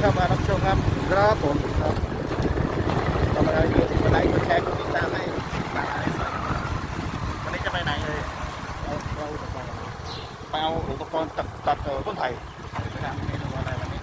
เข้ามารับชมครับครับผมครับทำอะไรอยู่กดไลค์กดแชร์กดติดตามให้สาระในสายวันนี้จะไปไหนเลยเอาเอาอุปกรณ์ไปเอาอุปกรณ์ตัดตัดเอ่อต้นไผ่ไปทำเมนูอะไรวันนี้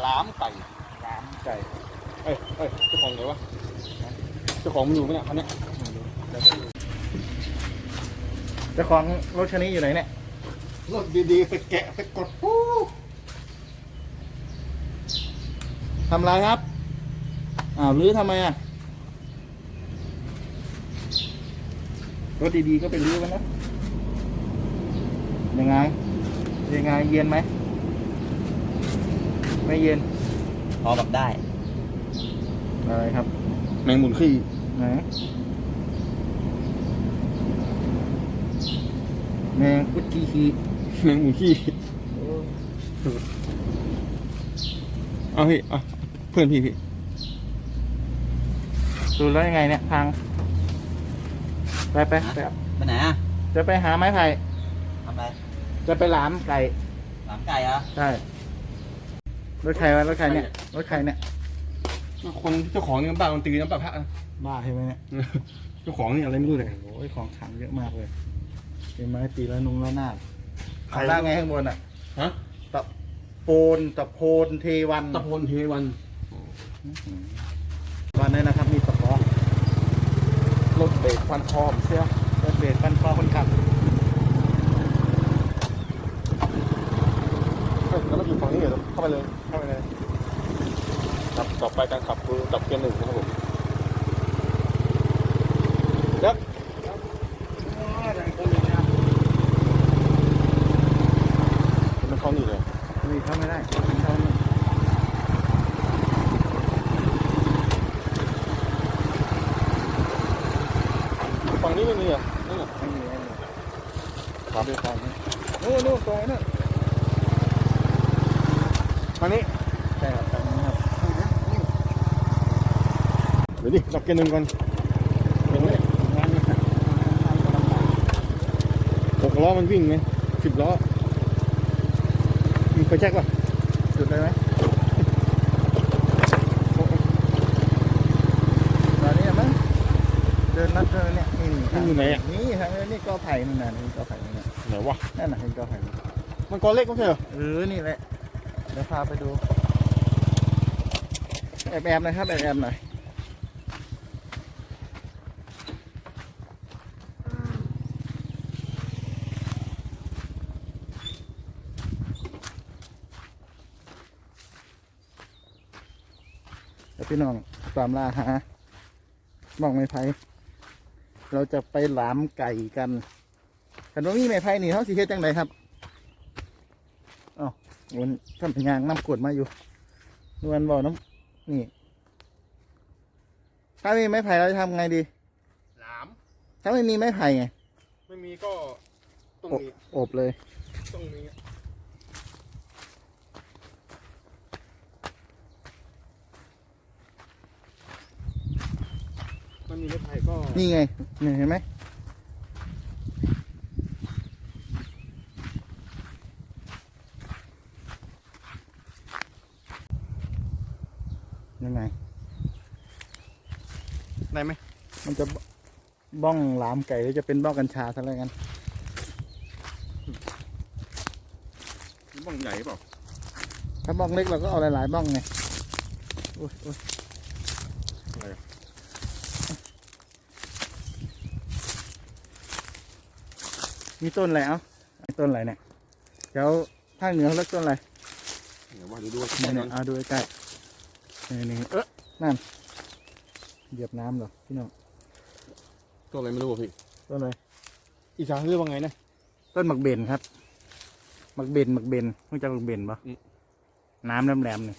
หลามไก่หลามไก่เอ้ยเอ้ยเจ้าของไหนวะเจ้าของมันอยู่ไหมเนี่ยคันเนี้ยเดี๋ยวไปดูเจ้าของรถคันนี้อยู่ไหนเนี่ยรถดีๆไปแกะไปกดปู๊ ทำไรครับ อ้าวรื้อทำไมอะ รถดีๆก็ไปรื้อมันนะ ยังไง ยังไงเย็นไหม ไม่เย็น พอแบบได้ อะไรครับ แมงมุนขี้ไหนแมงกุดกี้ขี้แมงมุนขี้ เอาพี่อะ เพื่อนพี่พี่ดูแล้วยังไงเนี่ยพังไปไปไป ไปไหนอะจะไปหาไม้ไผ่ ทำอะไรจะไปหลามไก่ หลังไก่เหรอใช่ รถใครวะรถใครเนี่ย รถใครเนี่ย คนเจ้าของนี่น้ำปลามันตีน้ำปลาพระนะบ้าใช่ไหมเนี่ย เจ้าของนี่อะไรไม่รู้เลยโอ้ยของขลังเยอะมากเลยเป็นไม้ตีละนุงละนาดใครข้างล่างไงข้างบนอะ ฮะ ตะโพนตะโพนเทวันตะพลเทวัน วันนี้นะครับมีตะปอรถเบรกควันคอมเสียรถเบรกปันคอคนขับเอ้ยแล้วมันอยู่ฝั่งนี้เหรอเข้าไปเลยเข้าไปเลยครับต่อไปการขับคือดับเกียร์หนึ่งนะครับผมยับมันเข้านี่เลยนี่เข้าไม่ได้เข้าไม่ได้ ฝั่งนี้ไม่มีอะนี่อะ ไม่มีไม่มี ครับ ดูก่อนนะนู่นนู่นตรงนั้น ทางนี้ใช่ครับตรงนี้ครับเดี๋ยวดิดับเกียร์หนึ่งก่อนเห็นไหมเนี่ยงานนี้ครับหกล้อมันวิ่งไงสิบล้อมีไฟแจ็คป่ะจุดเลยไหมตอนนี้มั้งเดินนัดเดินเนี่ยนี่มันอยู่ไหนอะนี่ทางนี้กอไผ่นั่นน่ะนี่กอไผ่นั่นน่ะไหนวะนั่นน่ะเห็นกอไผ่มันกอเล็กไม่ใช่เหรอเออนี่แหละเดี๋ยวพาไปดูแอบแอบนะครับแอบแอบหน่อยเดี๋ยวพี่น้องตามล่าหาบ้องไม้ไผ่เราจะไปหลามไก่กันคันว่ามีไม้ไผ่นี่เขาสิเฮ็ดจังไดครับ วันท่านพญางน้ำกรดมาอยู่นวลบอกน้ำนี่ ถ้ามีไม้ไผ่เราจะทำไงดี หลาม ถ้าไม่มีไม้ไผ่ไงไม่มีก็ต้องอบมีอบเลยต้องมีมันมีรถไถก็นี่ไงนี่เห็นไหมยังไง ได้ไหม มัน จะบ้องหลามไก่หรือจะเป็นบ้องกัญชาซะแล้วกันบ้องใหญ่เปล่าถ้าบ้องเล็กเราก็เอาหลายๆบ้องไงโอ้ยโอ้ยอะไรอะมีต้นอะไรเอ้ามีต้นอะไรเนี่ยเดี๋ยวภาคเหนือเขาเรียกต้นอะไรเดี๋ยวว่าดูดูนี่นี่เอาดูใกล้ๆนี่นี่เออนั่นเหยียบน้ำเหรอพี่น้อง ตัวอะไรไม่รู้อะพี่ ต้นอะไรอีสานเรียกว่าไงนะ ต้นหมักเบนครับหมักเบนหมักเบนรู้จักหมักเบนปะอืม น้ำแหลมๆเนี่ย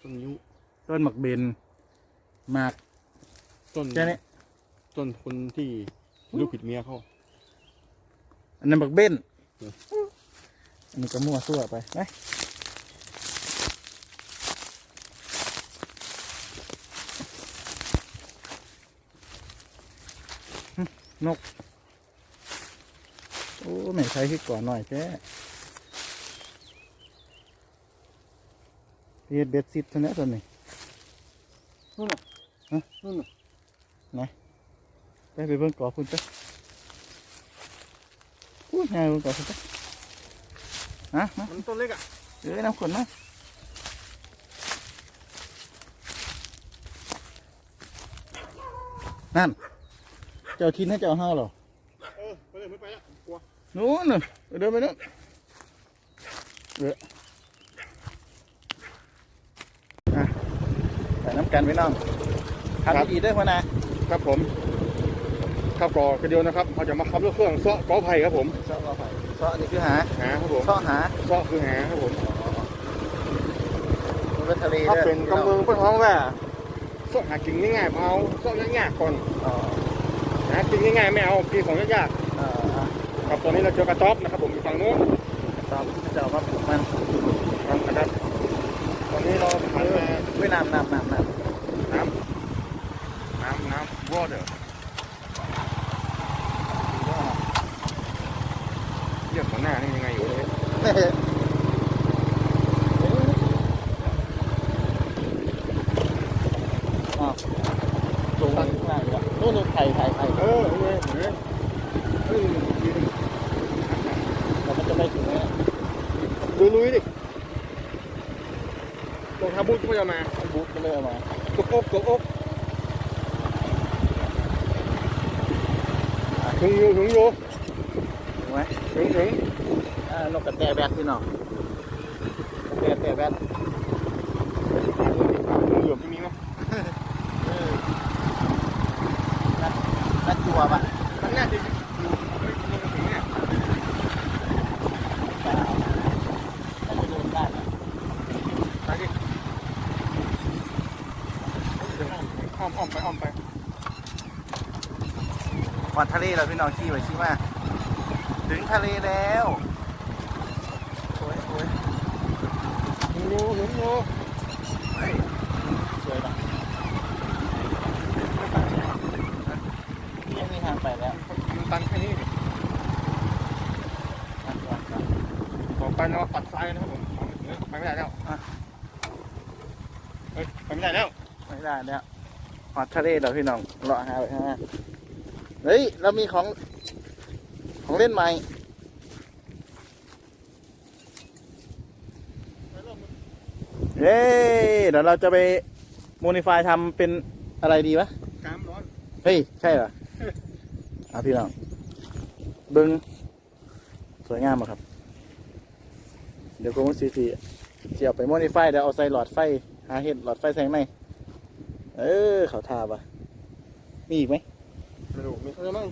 ต้นนิ้วต้นหมักเบนหมากต้นแค่นี้ต้นคนที่ลูกผิดเมียเขา อันนั้นหมักเบนอืม อันนี้ก็มั่วซั่วไปไปหึ นก โอ้ไม่ใช่ที่ก่อนหน่อยแค่เฮ็ดเบ็ดซิดเท่านี้ตัวนี้นู่นน่ะฮะนู่นน่ะไปไปเบิ่งเกาะคุณไปพูดง่ายเบิ่งเกาะคุณไปฮะมามันต้นเล็กอะเอ้ยน้ำขนมานั่น เจ้าทินให้เจ้าเฮาเหรอเออไปเลยไม่ไปแล้วกลัวนู้นน่ะไปเดินไปนู้นเอออะใส่น้ำกันไว้น้องทำดีๆด้วยพ่อนะครับผมข้าวกรอกระเดียวนะครับเราจะมาขับรถเครื่องเซาะกอไผ่ครับผมซอกเอาไปซอกอันนี้คือหาหาครับผมซอกหาเซาะคือหาครับผมบนเรือทะเลถ้าด้วยเป็นกำเมืองเป็นท้องว่าเซาะหากินง่ายๆเอาเซาะยากๆก่อนอ๋อ หากินง่ายๆไม่เอากินของยากอ่าอ่าๆครับตอนนี้เราเจอกระต๊อบนะครับผมอยู่ฝั่งโน้นตามเจ้ามาปลูกมันครับนะครับตอนนี้เราผ่านมาเว้ยน้ำน้ำน้ำน้น้ำน้ำน้ำ water เรียกหัวหน้านี่ยังไงอยู่เลยำ อ๋อสูงข้างล่างอีกแล้วนู่นนู่นไข่ไข่ไข่ เออเออเออเออยืน เรามันจะไปถึงไหมเนี่ย ลุ ยลุยดิรองเท้าบูทก็ไม่เอามาบุ๊กก็เลยเอามาตกอกตกอกถึงอยู่ถึงอยู่ถูกไหมถึงถึงอ่านกกระแตแบกพี่น้องกระแตแบกเหลือมที่มีไหมเออนัดนัดจัวปะมันน่าจะอยู่ไม่ถึงเนี่ย เปล่าเราจะเดินได้ไหม ไปดิอ้อมอ้อมไปอ้อมไป วันทะเลเราพี่น้องขี่ไปขี่มาถึงทะเลแล้วโอ้ยโอ้ยถึงอยู่ถึงอยู่เฮ้ยสวยปะยังมีทางไปแล้วมันตันแค่นี้อะอะอะต่อไปเราปัดซ้ายนะครับผมไปไม่ได้แล้วอะเฮ้ยไปไม่ได้แล้วไม่ได้แล้วหอดทะเลเราพี่น้องรอหาไปฮะ เฮ้ย เรามีของ ของเล่นใหม่เย้เดี๋ยวเราจะไปโมดิฟายทำเป็นอะไรดีวะกามร้อน เฮ้ย ใช่เหรออะพี่น้องเบึง สวยงามอะครับ เดี๋ยวกูมุสีสีเสียบไปโมดิฟายเดี๋ยวเอาใส่หลอดไฟ หาเห็ดหลอดไฟแสงในเออ เขาทาปะมีอีกไหมไม่รู้มีเขาจะมั่ง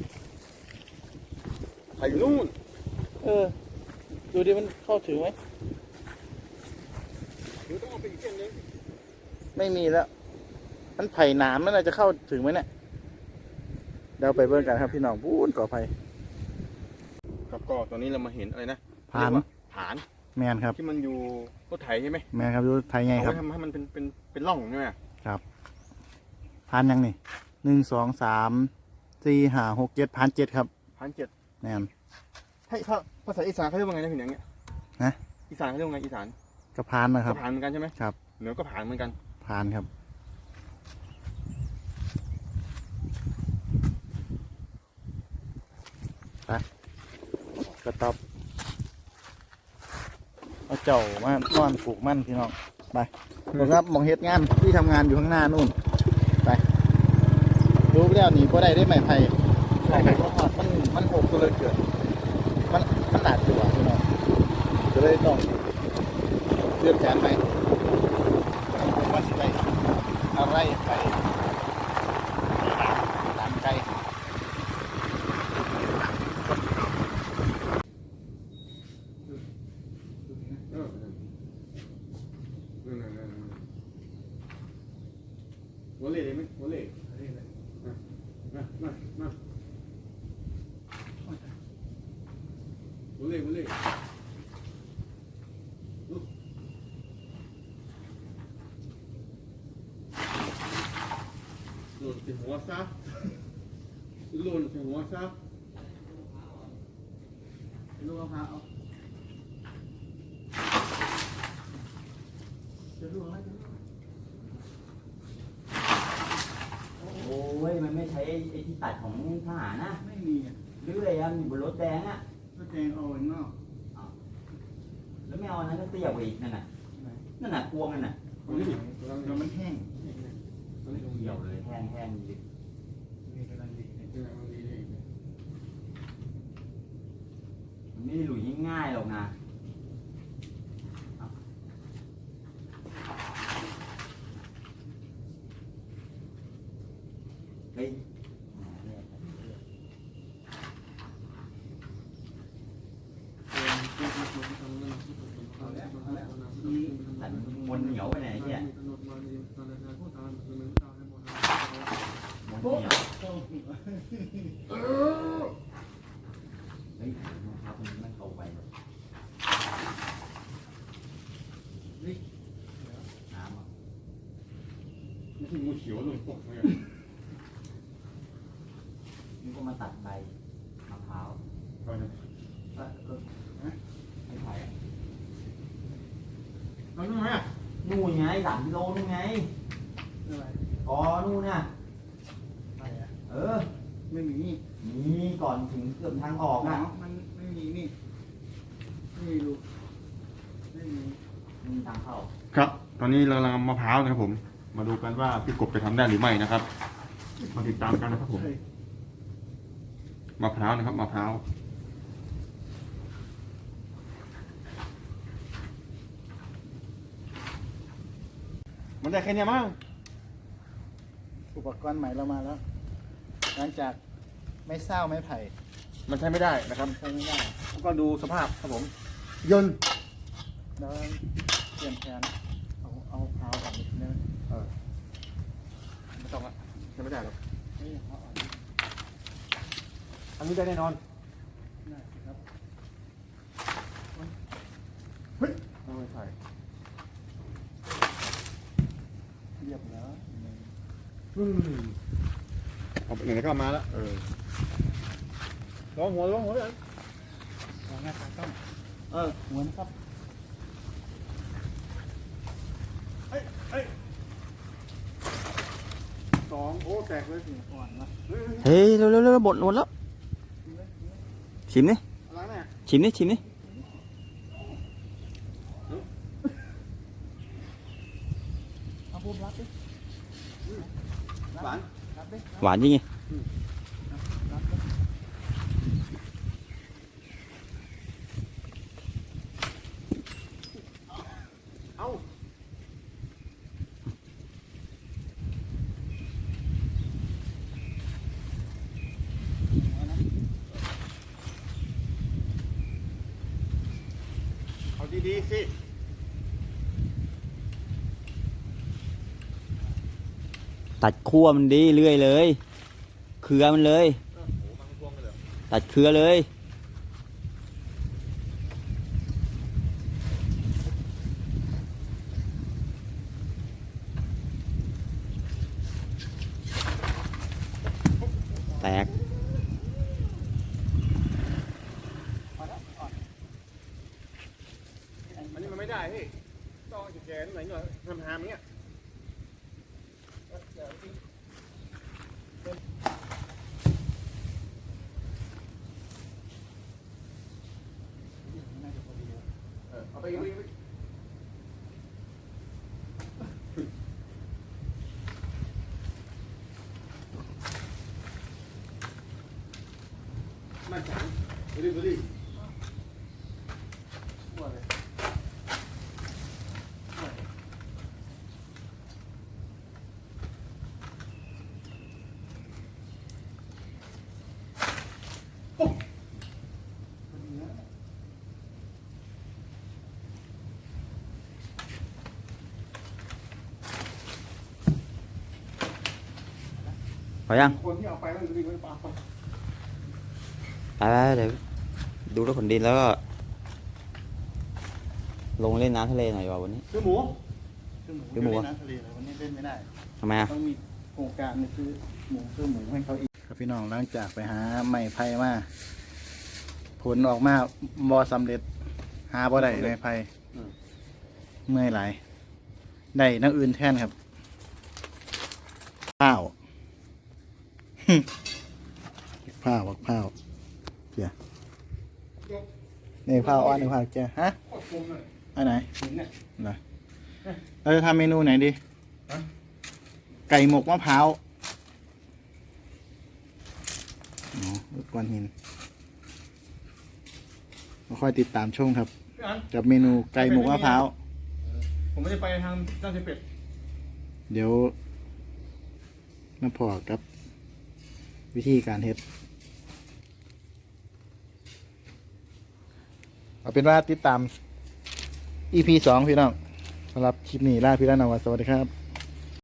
ไปอยู่นู่น เออ ดูดิมันเข้าถึงไหมหรือต้องเอาไปอีกเส้นนึงไม่มีแล้ว มันไผ่หนามมันน่าจะเข้าถึงไหมเนี่ยเดี๋ยวไปเบิ่งกันครับพี่น้องพูนก่อไผ่ครับก็ตอนนี้เรามาเห็นอะไรนะผ่าน เรียกว่ผานแมนครับ ที่มันอยู่รถไถใช่ไหมแมนครับดูไผ่ไงเอาครับ ไว้ทำให้มันเป็นเป็นเป็นร่องใช่ไหมพันยังนี่หนึ่งสองสาม สี่ห้าหกเจ็ดพันเจ็ดครับพันเจ็ดแมนให้ภาภาษาอีสานเขาเรียกว่าไงนะพี่อย่างเงี้ยฮะอีสานเขาเรียกว่าไงอีสานกระพานนะครับก็ผ่านเหมือนกันใช่ไหมครับ เหนือก็ผ่านเหมือนกันพานครับ ไปกระต๊อบเอาเจ้ามานอนปลูกมันพี่น้อง ไปผมครับหมองเฮ็ดงานที่ทำงานอยู่ข้างหน้านู่นไป รู้แล้วหนีก็ได้ได้ไหมไผ่ไผ่เพราะว่ามันมันหกตัวเลยเกิด มันมันหนาตัวพี่น้องจะเลยต้องเลื่อนแขนไปว่าสิไปอะไรไปตามไกล เออนั่นนั่นนั่นหัวเล่ไหมหัวเล่มามามาหัวเล่หัวเล่ลุกหล่นใส่หัว ซะ หล่นใส่หัวซะลูกมะพร้าวเอจะรู้อะไรจะรู้โอ้ยมันไม่ใช้ไอ้ไอ้ที่ตัดของทหารนะไม่มีอะเรื่อยอะมันอยู่บนรถแดงอะก็แจงเอาไว้นอกแล้วไม่เอาอันนั้นก็เตี้ยกว่าอีกนั่นน่ะนั่นน่ะพวงนั่นน่ะตัวนี้ตัวนั้นเดี๋ยวมันแห้งตัวนี้เหี่ยวเลยแห้งแห้งๆดิ นี่กำลังดีเนี่ย ตัวนั้นมันดีเลย มันไม่ได้หลุย ง่ายๆหรอกนะเฮ้ยตัดมวนเหนียวไปไหนเนี่ยมวนเหนียวเฮ้ยนะครับมันมันเข้าไปเลยน้ำอะ ไม่ใช่งูเขียวลงตกเลยมันก็มาตัดใบมะพร้าวไปนะเออเออไม่ไผ่อะแล้วนู่นไหมอะนู่นไงสามกิโลนู่นไงอะไรอ๋อนู่นน่ะ อะไรอะเออ ไม่มีนี่ก่อนถึงเกือบทางออกอ๋ออะมันไม่มีนี่ ไม่มีรูไม่มี มีทางเข้า ครับ ตอนนี้เรากำลังมะพร้าวนะครับผม มาดูกันว่าพี่กบจะทำได้หรือไม่นะครับ มาติดตามกันนะครับผมเฮ้ยมะพร้าวนะครับมะพร้าวมันได้แค่เนี้ยมั้งอุปกรณ์ใหม่เรามาแล้ว หลังจากไม่เศร้าไม่ไผ่มันใช้ไม่ได้นะครับใช้ไม่ได้ก็ดูสภาพครับผม ยนต์แล้วเปลี่ยนแผนเอาเอาเท้าก่อนนิดนึง ไม่ต้ องละใช้ไม่ได้หรอกเฮ้ยเอาออกอันนี้ได้แน่นอนได้สิครับไม่ใช่เรียบแล้วเอาไปไหนๆก็เอามาแล้วเออลองหัวลองหัวเลยวางหน้าตาต้องเออเหมือนครับ องโอ้แตกเลยเสียงอ่อนนะเฮ้ยเฮ้ยเร็วเร็วเร็วหมดหมดแล้วชิมนี่อะไรเนี่ยชิมนี่ชิมนี่เอาพูดรับดิหวานรับดิหวานจริงไง รับดิ เอ้าเอาดีๆสิ ตัดขั้วมันดีเรื่อยเลย เครือมันเลยโอ้มันพวงกันเลยตัดเครือเลย แตก อันนี้มันไม่ได้พี่ต้องแกะๆหน่อยหน่อยทำหามอย่างเงี้ย น่าจะพอดีแล้ว เออเอาไปอีกไปอีกมาจังดูดิดูดิ ทั่วเลย พอยังคนที่เอาไปแล้วดูดิมันปลาไปไปไปเดี๋ยวดูรถขนดินแล้วก็ลงเล่นน้ำทะเลหน่อยดีกว่าวันนี้คือหมูคือหมูคือหมูยู่อะในน้ำทะเลเลยวันนี้เล่นไม่ได้ทำไมอะต้องมีโครงการนี่คือหมูคือหมูให้เขาอีกครับพี่น้องหลังจากไปหาไม้ไผ่มาผลออกมาบอสำเร็จ หาบ่ได้ไม้ไผ่เมื่อยหลายได้น้ำอื่นแทนครับข้าว ข้าวข้าวเจ้านี่ข้าวอ้อนหนึ่งข้าวเจ้าฮะอันไหนเหรอเราจะทำเมนูไหนดีไก่หมกมะพร้าวอ๋อลูกก้อนหินมาค่อยติดตามชมครับพี่อันกับเมนูไก่หมกมะพร้าว ผมไม่ได้ไปทางด้านเชเป็ด เดี๋ยวมาพอกับ วิธีการเฮ็ดเอาเป็นว่าติดตาม EP สองพี่น้องสำหรับคลิปนี้ลาพี่ล้วนะวัสวัสดีครับ